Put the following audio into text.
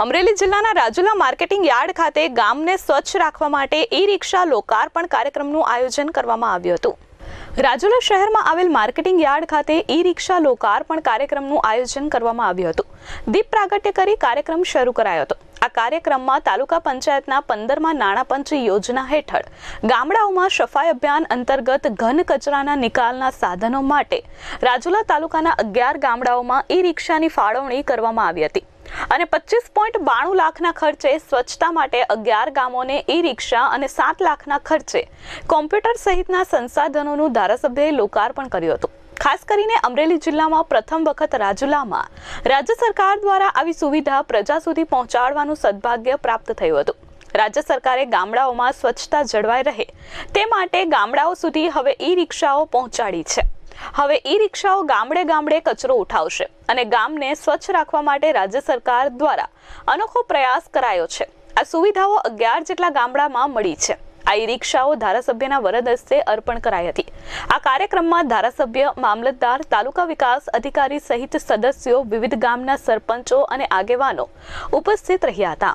અમરેલી જિલ્લાના Rajula marketing yard ખાતે ગામને સ્વચ્છ રાખવા માટે ઈ રિક્ષા લોકાર્પણ કાર્યક્રમનું આયોજન કરવામાં આવ્યું હતું. રાજુલા શહેરમાં આવેલ માર્કેટિંગ યાર્ડ ખાતે ઈ રિક્ષા લોકાર્પણ કાર્યક્રમનું આયોજન કરવામાં આવ્યું હતું. દીપ પ્રાગટ્ય કરી કાર્યક્રમ શરૂ કરાયો હતો. આ કાર્યક્રમમાં તાલુકા પંચાયતના પંદરમાં નાણાં પંચ યોજના હેઠળ ગામડાઓમાં સફાઈ અભિયાન અંતર્ગત ઘન કચરાના નિકાલના સાધનો માટે રાજુલા તાલુકાના અગિયાર ગામડાઓમાં ઈ રિક્ષાની ફાળવણી કરવામાં આવી હતી. અને પચીસ પોઈન્ટ બાણું લાખના ખર્ચે સ્વચ્છતા માટે અગિયાર ગામોને ઈ રિક્ષા અને સાત લાખના ખર્ચે કોમ્પ્યુટર સહિતના સંસાધનોનું ધારાસભ્યએ લોકાર્પણ કર્યું હતું. ખાસ કરીને અમરેલી જિલ્લામાં પ્રથમ વખત રાજુલામાં રાજ્ય સરકાર દ્વારા આવી સુવિધા પ્રજા સુધી પહોંચાડવાનું સદભાગ્ય પ્રાપ્ત થયું હતું. રાજ્ય સરકારે ગામડાઓમાં સ્વચ્છતા જળવાઈ રહે તે માટે ગામડાઓ સુધી હવે ઈ રિક્ષાઓ પહોંચાડી છે. હવે ઈ રિક્ષાઓ ગામડે ગામડે કચરો ઉઠાવશે અને ગામને સ્વચ્છ રાખવા માટે રાજ્ય સરકાર દ્વારા અનોખો પ્રયાસ કરાયો છે. આ સુવિધાઓ અગિયાર જેટલા ગામડામાં મળી છે. આ ઈ રિક્ષાઓ ધારાસભ્યના વરદ હસ્તે અર્પણ કરાઈ હતી. આ કાર્યક્રમમાં ધારાસભ્ય, મામલતદાર, તાલુકા વિકાસ અધિકારી સહિત સદસ્યો, વિવિધ ગામના સરપંચો અને આગેવાનો ઉપસ્થિત રહ્યા હતા.